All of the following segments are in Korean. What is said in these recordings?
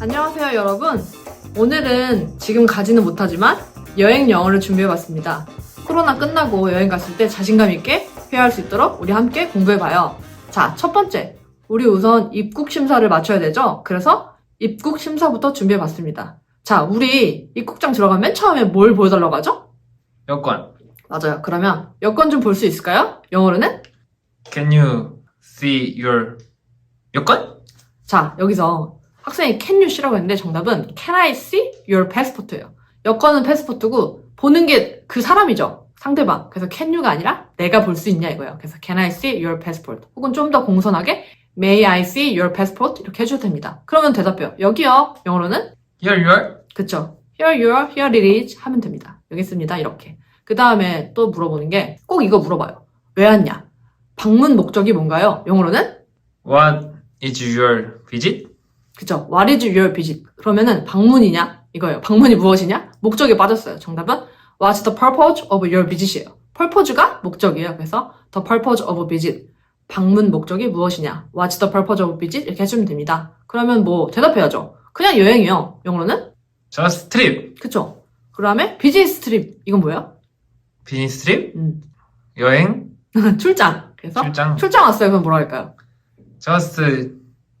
안녕하세요, 여러분. 오늘은 지금 가지는 못하지만 여행 영어를 준비해봤습니다. 코로나 끝나고 여행 갔을 때 자신감 있게 회화할 수 있도록 우리 함께 공부해봐요. 자, 첫 번째. 우리 우선 입국 심사를 맞춰야 되죠? 그래서 입국 심사부터 준비해봤습니다. 자, 우리 입국장 들어가면 맨 처음에 뭘 보여달라고 하죠? 여권. 맞아요. 그러면 여권 좀 볼 수 있을까요? 영어로는? Can you see your 여권? 자, 여기서 학생이 can you 씨라고 했는데 정답은 can I see your passport예요. 여권은 패스포트고 보는 게 그 사람이죠. 상대방. 그래서 can you가 아니라 내가 볼 수 있냐 이거예요. 그래서 can I see your passport? 혹은 좀 더 공손하게 may I see your passport? 이렇게 해줘도 됩니다. 그러면 대답해요. 여기요. 영어로는 Here your 그쵸. Here you are, here it is 하면 됩니다. 여기 있습니다. 이렇게. 그 다음에 또 물어보는 게 꼭 이거 물어봐요. 왜 왔냐? 방문 목적이 뭔가요? 영어로는 What is your visit? 그쵸. What is your visit? 그러면은 방문이냐? 이거예요. 방문이 무엇이냐? 목적에 빠졌어요. 정답은 What's the purpose of your visit이에요. purpose가 목적이에요. 그래서 the purpose of visit. 방문 목적이 무엇이냐? What's the purpose of visit? 이렇게 해주면 됩니다. 그러면 뭐 대답해야죠. 그냥 여행이요. 영어로는? Just trip. 그쵸. 그 다음에 비즈니스 트립. 이건 뭐예요? 비즈니스 트립? 음. 여행? 출장. 그래서 출장? 출장 왔어요. 그럼 뭐라 할까요? Just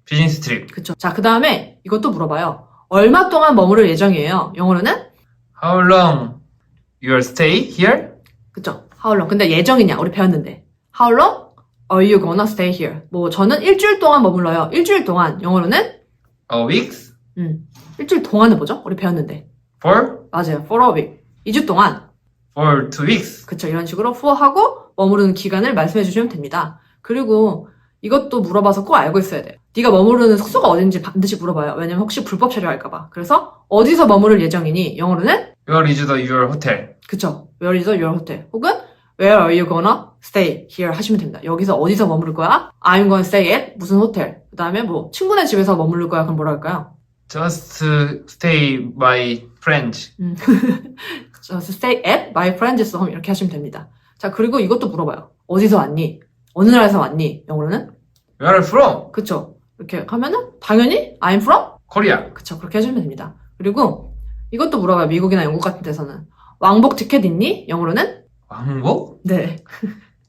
비즈니스 트립. 그쵸. 자, 그 다음에 이것도 물어봐요. 얼마 동안 머무를 예정이에요? 영어로는? How long your stay here? 그쵸. How long. 근데 예정이냐? 우리 배웠는데. How long are you gonna stay here? 뭐, 저는 일주일 동안 머물러요. 일주일 동안. 영어로는? A weeks? 음. 일주일 동안은 뭐죠? 우리 배웠는데. For? 맞아요. For a week. 2주 동안. For two weeks? 그쵸. 이런 식으로 for 하고 머무르는 기간을 말씀해 주시면 됩니다. 그리고 이것도 물어봐서 꼭 알고 있어야 돼요. 네가 머무르는 숙소가 어딘지 반드시 물어봐요. 왜냐면 혹시 불법 체류할까봐. 그래서 어디서 머무를 예정이니? 영어로는? Where is the your hotel? 그쵸. Where is your hotel? 혹은 Where are you gonna stay here? 하시면 됩니다. 여기서 어디서 머무를 거야? I'm gonna stay at 무슨 호텔. 그 다음에 뭐 친구네 집에서 머무를 거야. 그럼 뭐라 할까요? Just stay by friends. 음. Just stay at my friend's home. 이렇게 하시면 됩니다. 자, 그리고 이것도 물어봐요. 어디서 왔니? 어느 나라에서 왔니? 영어로는? Where are you from? 그쵸. 이렇게 하면은 당연히 I'm from? Korea. 그쵸. 그렇게 해주면 됩니다. 그리고 이것도 물어봐요. 미국이나 영국 같은 데서는. 왕복 티켓 있니? 영어로는? 왕복? 네.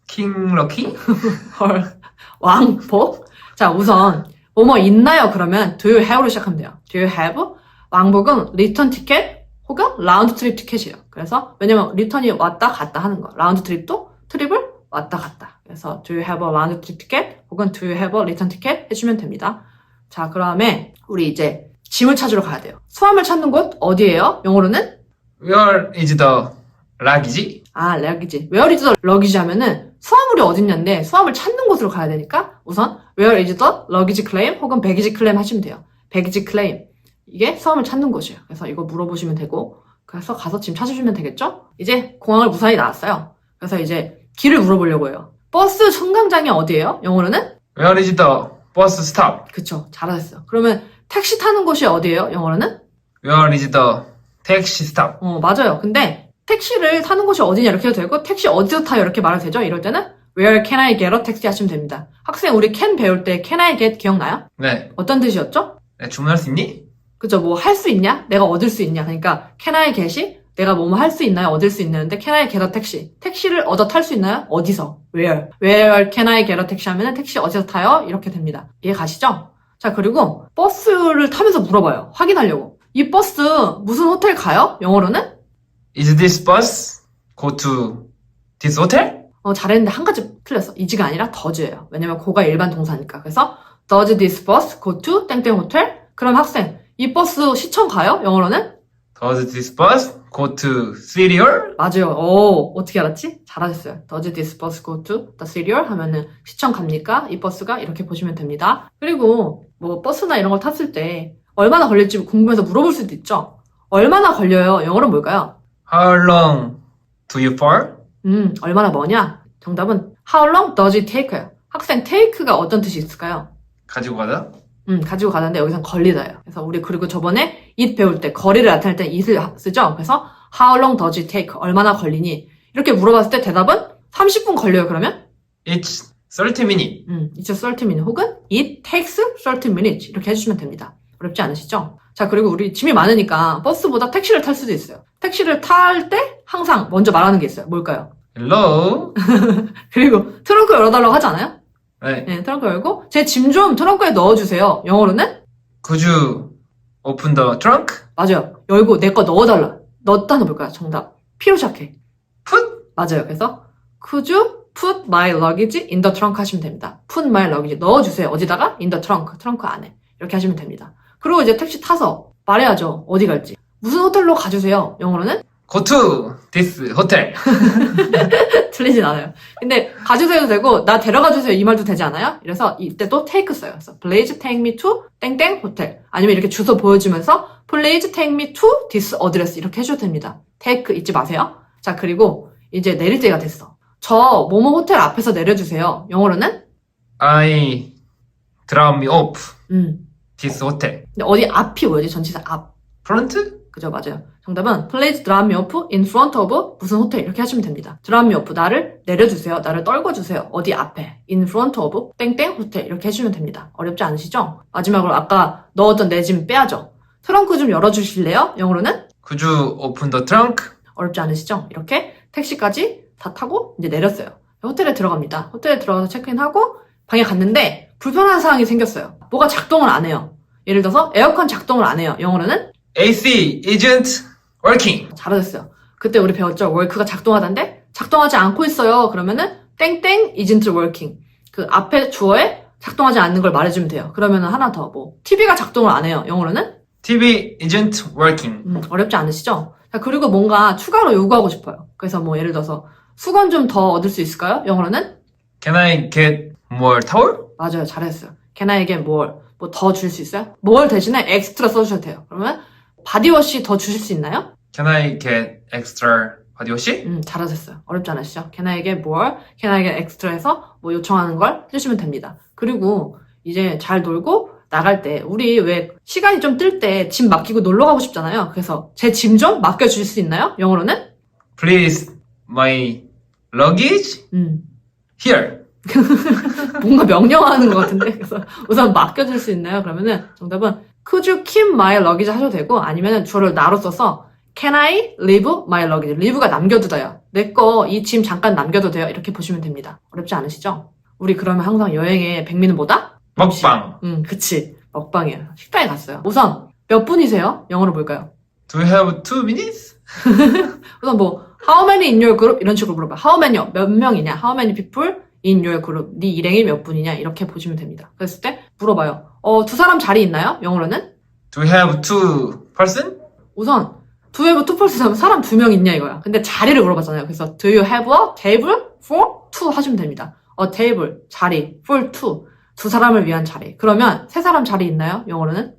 킹 럭키? 헐. 왕복? 자, 우선, 뭐뭐 있나요? 그러면, do you have로 시작하면 돼요. do you have? 왕복은 리턴 티켓 혹은 라운드 트립 티켓이에요. 그래서, 왜냐면 리턴이 왔다 갔다 하는 거. 라운드 트립도 트립을 왔다 갔다. 그래서, do you have a round trip ticket? 혹은 do you have a return ticket? 해주면 됩니다. 자, 그 다음에, 우리 이제 짐을 찾으러 가야 돼요. 수함을 찾는 곳 어디예요? 영어로는? Where is the luggage? 아, 럭이지. Where is the luggage 하면은 수화물이 어딨냐인데 수화물 찾는 곳으로 가야 되니까 우선 Where is the luggage claim 혹은 baggage claim 하시면 돼요. baggage claim. 이게 수화물 찾는 곳이에요. 그래서 이거 물어보시면 되고 그래서 가서 짐 찾으시면 되겠죠? 이제 공항을 무사히 나왔어요. 그래서 이제 길을 물어보려고 해요. 버스 승강장이 어디예요? 영어로는? Where is the bus stop? 그쵸. 잘하셨어요. 그러면 택시 타는 곳이 어디예요? 영어로는? Where is the taxi stop? 어, 맞아요. 근데 택시를 타는 곳이 어디냐 이렇게 해도 되고 택시 어디서 타요 이렇게 말해도 되죠? 이럴 때는 Where can I get a taxi 하시면 됩니다. 학생 우리 can 배울 때 can I get 기억나요? 네. 어떤 뜻이었죠? 네, 주문할 수 있니? 그죠? 뭐 할 수 있냐? 내가 얻을 수 있냐? 그러니까 can I get이 내가 뭐뭐 할 수 있나요? 얻을 수 있는데 can I get a taxi? 택시를 얻어 탈 수 있나요? 어디서? Where? Where can I get a taxi 하면은 택시 어디서 타요? 이렇게 됩니다. 이해 가시죠? 자, 그리고 버스를 타면서 물어봐요. 확인하려고. 이 버스 무슨 호텔 가요? 영어로는? Is this bus go to this hotel? 어, 잘했는데 한 가지 틀렸어. 이지가 아니라 does예요. 왜냐면 고가 일반 동사니까. 그래서 does this bus go to 땡땡 호텔? 그럼 학생, 이 버스 시청 가요? 영어로는? Does this bus go to city hall? 맞아요. 오, 어떻게 알았지? 잘하셨어요. Does this bus go to the city hall? 하면은 시청 갑니까? 이 버스가? 이렇게 보시면 됩니다. 그리고 뭐 버스나 이런 걸 탔을 때 얼마나 걸릴지 궁금해서 물어볼 수도 있죠. 얼마나 걸려요? 영어로 뭘까요? How long do you fall? 음, 얼마나 머냐? 정답은 How long does it take예요. 학생 take가 어떤 뜻이 있을까요? 가지고 가다? 음, 가지고 가는데 여기선 걸리다예요. 그래서 우리 그리고 저번에 it 배울 때 거리를 나타낼 때 it을 쓰죠. 그래서 how long does it take? 얼마나 걸리니? 이렇게 물어봤을 때 대답은 30분 걸려요. 그러면 It's 30 minutes. 음, it's 30 minutes 혹은 it takes 30 minutes 이렇게 해주시면 됩니다. 어렵지 않으시죠? 자, 그리고 우리 짐이 많으니까 버스보다 택시를 탈 수도 있어요. 택시를 탈 때 항상 먼저 말하는 게 있어요. 뭘까요? Hello. 그리고 트렁크 열어달라고 하지 않아요? 네. 네, 트렁크 열고 제 짐 좀 트렁크에 넣어주세요. 영어로는? Could you open the trunk? 맞아요. 열고 내 거 넣어달라. 넣었다는 뭘까요? 정답. P로 시작해. Put. 맞아요. 그래서 could you put my luggage in the trunk 하시면 됩니다. put my luggage 넣어주세요. 어디다가? in the trunk. 트렁크 안에. 이렇게 하시면 됩니다. 그리고 이제 택시 타서 말해야죠. 어디 갈지. 무슨 호텔로 가주세요. 영어로는? Go to this hotel. 틀리진 않아요. 근데 가주세요도 되고 나 데려가 주세요 이 말도 되지 않아요? 그래서 이때 또 take 써요. 그래서 please take me to 땡땡 호텔 아니면 이렇게 주소 보여주면서 please take me to this address 이렇게 해줘도 됩니다. take 잊지 마세요. 자 그리고 이제 내릴 때가 됐어. 저 모모 호텔 앞에서 내려주세요. 영어로는 I drop me off 음. this hotel. 근데 어디 앞이 뭐지? 전치사 앞. Front? 그죠 맞아요. 정답은 please drop me off in front of 무슨 호텔 이렇게 하시면 됩니다. drop me off 나를 내려주세요. 나를 떨궈주세요. 어디 앞에 in front of 땡땡 호텔 이렇게 해주면 됩니다. 어렵지 않으시죠? 마지막으로 아까 넣었던 내 짐 빼야죠. 트렁크 좀 열어주실래요? 영어로는 Could you open the trunk? 어렵지 않으시죠? 이렇게 택시까지 다 타고 이제 내렸어요. 호텔에 들어갑니다. 호텔에 들어가서 체크인하고 방에 갔는데 불편한 사항이 생겼어요. 뭐가 작동을 안 해요. 예를 들어서 에어컨 작동을 안 해요. 영어로는 AC isn't working. 잘하셨어요. 그때 우리 배웠죠. 월크가 작동하던데 작동하지 않고 있어요. 그러면은 땡땡 isn't working. 그 앞에 주어에 작동하지 않는 걸 말해주면 돼요. 그러면은 하나 더 뭐 TV가 작동을 안 해요. 영어로는 TV isn't working. 음, 어렵지 않으시죠? 자, 그리고 뭔가 추가로 요구하고 싶어요. 그래서 뭐 예를 들어서 수건 좀 더 얻을 수 있을까요? 영어로는 Can I get more towel? 맞아요. 잘했어요. Can I get more? 뭐 더 줄 수 있어요? more 대신에 extra 써주셔도 돼요. 그러면 바디워시 더 주실 수 있나요? Can I get extra body wash? 음, 잘하셨어요. 어렵지 않으시죠? Can I get more? Can I get extra 해서 뭐 요청하는 걸 해주시면 됩니다. 그리고 이제 잘 놀고 나갈 때 우리 왜 시간이 좀 뜰 때 짐 맡기고 놀러 가고 싶잖아요. 그래서 제 짐 좀 맡겨 주실 수 있나요? 영어로는? Please, my luggage 음, here. 뭔가 명령하는 것 같은데. 그래서 우선 맡겨 줄 수 있나요? 그러면은 정답은 Could you keep my luggage 하셔도 되고 아니면은 주어를 나로 써서 Can I leave my luggage? leave가 남겨두다요. 내 거 이 짐 잠깐 남겨도 돼요. 이렇게 보시면 됩니다. 어렵지 않으시죠? 우리 그러면 항상 여행에 백미는 뭐다? 먹방. 응, 그치. 먹방이에요. 식당에 갔어요. 우선 몇 분이세요? 영어로 볼까요? Do you have two minutes? 우선 뭐 How many in your group? 이런 식으로 물어봐요. How many? 몇 명이냐? How many people in your group? 네 일행이 몇 분이냐? 이렇게 보시면 됩니다. 그랬을 때 물어봐요. 어, 두 사람 자리 있나요? 영어로는? Do you have two person? 우선 Do you have two person 하면 사람 두 명 있냐 이거야. 근데 자리를 물어봤잖아요. 그래서 Do you have a table for two 하시면 됩니다. A table 자리 for two 두 사람을 위한 자리. 그러면 세 사람 자리 있나요? 영어로는?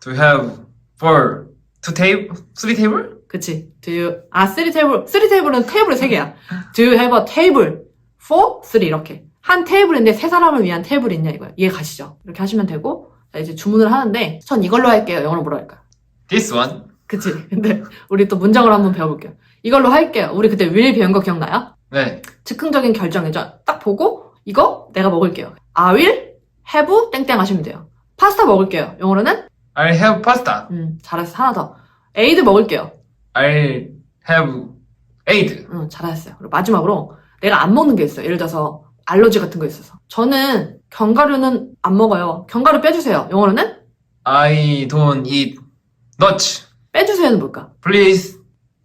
Do you have four, two table, three table? 그치. Do you 아 three table three table은 테이블이 세 개야. Do you have a table for three 이렇게 한 테이블인데 세 사람을 위한 테이블이 있냐 이거야. 이해 가시죠? 이렇게 하시면 되고 자, 이제 주문을 하는데 전 이걸로 할게요. 영어로 뭐라 할까? This one. 그치. 근데 우리 또 문장을 한번 배워볼게요. 이걸로 할게요. 우리 그때 will 배운 거 기억나요? 네. 즉흥적인 결정이죠. 딱 보고 이거 내가 먹을게요. I will have 땡땡 하시면 돼요. 파스타 먹을게요. 영어로는 I have pasta. 음 잘했어. 하나 더. 에이드 먹을게요. I have eight. 응, 잘하셨어요. 그리고 마지막으로 내가 안 먹는 게 있어요. 예를 들어서 알러지 같은 거 있어서. 저는 견과류는 안 먹어요. 견과류 빼주세요. 영어로는 I don't eat nuts. 빼주세요는 뭘까? Please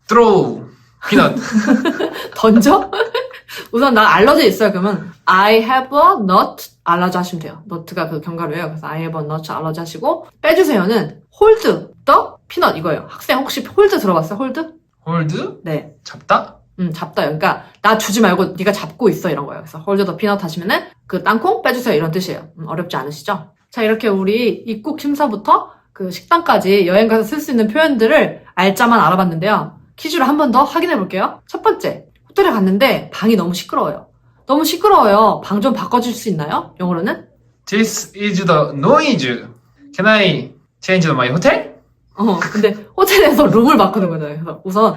throw peanut. 던져? 우선 나 알러지 있어요. 그러면 I have a nut 알러지 하시면 돼요. 너트가 그 견과류예요. 그래서 I have a nut 알러지 하시고 빼주세요는 hold the peanut 이거예요. 학생 혹시 hold 들어봤어요? hold? hold? 네. 잡다? 음, 잡다. 그러니까 나 주지 말고 네가 잡고 있어 이런 거예요. 그래서 hold the peanut 하시면은 그 땅콩 빼주세요 이런 뜻이에요. 음, 어렵지 않으시죠? 자 이렇게 우리 입국 심사부터 그 식당까지 여행 가서 쓸 수 있는 표현들을 알짜만 알아봤는데요. 퀴즈를 한번 더 확인해 볼게요. 첫 번째 호텔에 갔는데 방이 너무 시끄러워요. 너무 시끄러워요. 방 좀 바꿔줄 수 있나요? 영어로는? This is the noise. Can I change my hotel? 어, 근데 호텔에서 룸을 바꾸는 거잖아요. 그래서 우선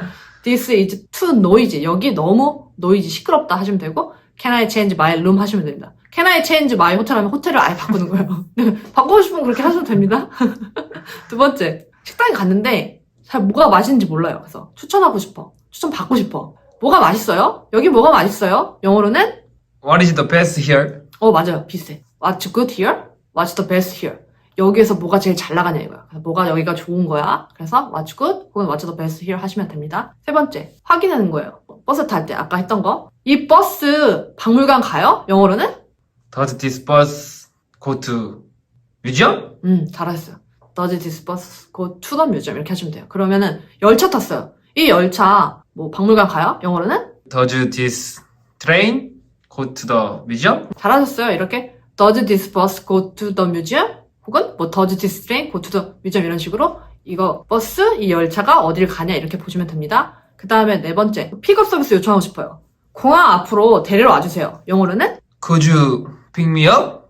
this is too noisy. 여기 너무 noisy 시끄럽다 하시면 되고 Can I change my room 하시면 됩니다. Can I change my hotel 하면 호텔을 아예 바꾸는 거예요. 네, 바꾸고 싶으면 그렇게 하셔도 됩니다. 두 번째, 식당에 갔는데 잘 뭐가 맛있는지 몰라요. 그래서 추천하고 싶어. 추천 받고 싶어. 뭐가 맛있어요? 여기 뭐가 맛있어요? 영어로는 What is the best here? 어 맞아요 비슷해. What's good here? What's the best here? 여기에서 뭐가 제일 잘 나가냐 이거야. 뭐가 여기가 좋은 거야. 그래서 What's good 혹은 What's the best here 하시면 됩니다. 세 번째 확인하는 거예요. 버스 탈 때 아까 했던 거. 이 버스 박물관 가요? 영어로는 Does this bus go to museum? 음 잘하셨어요. Does this bus go to the museum 이렇게 하시면 돼요. 그러면은 열차 탔어요. 이 열차 뭐 박물관 가요? 영어로는 Does this train go to the museum? 잘하셨어요. 이렇게 Does this bus go to the museum? 혹은 뭐 this train go to the museum 이런 식으로 이거 버스 이 열차가 어딜 가냐 이렇게 보시면 됩니다. 그 다음에 네 번째 픽업 서비스 요청하고 싶어요. 공항 앞으로 데리러 와주세요. 영어로는 Could you pick me up?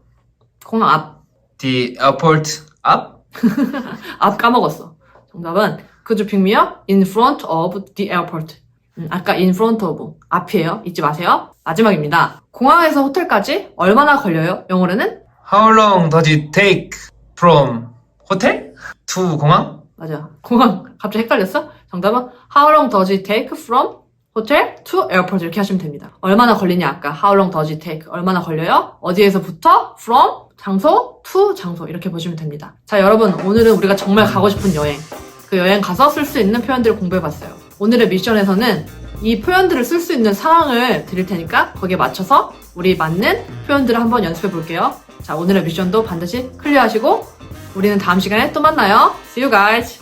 공항 앞, The airport up? 앞 까먹었어. 정답은 Could you pick me up in front of the airport? 음, 아까 in front of 앞이에요. 잊지 마세요. 마지막입니다. 공항에서 호텔까지 얼마나 걸려요? 영어로는 How long does it take from hotel to 공항? 맞아. 공항 갑자기 헷갈렸어? 정답은 How long does it take from hotel to airport 이렇게 하시면 됩니다. 얼마나 걸리냐 아까 How long does it take 얼마나 걸려요? 어디에서부터 from 장소 to 장소 이렇게 보시면 됩니다. 자 여러분 오늘은 우리가 정말 가고 싶은 여행 그 여행 가서 쓸 수 있는 표현들을 공부해봤어요. 오늘의 미션에서는 이 표현들을 쓸 수 있는 상황을 드릴 테니까 거기에 맞춰서 우리 맞는 표현들을 한번 연습해 볼게요. 자 오늘의 미션도 반드시 클리어하시고 우리는 다음 시간에 또 만나요. See you guys.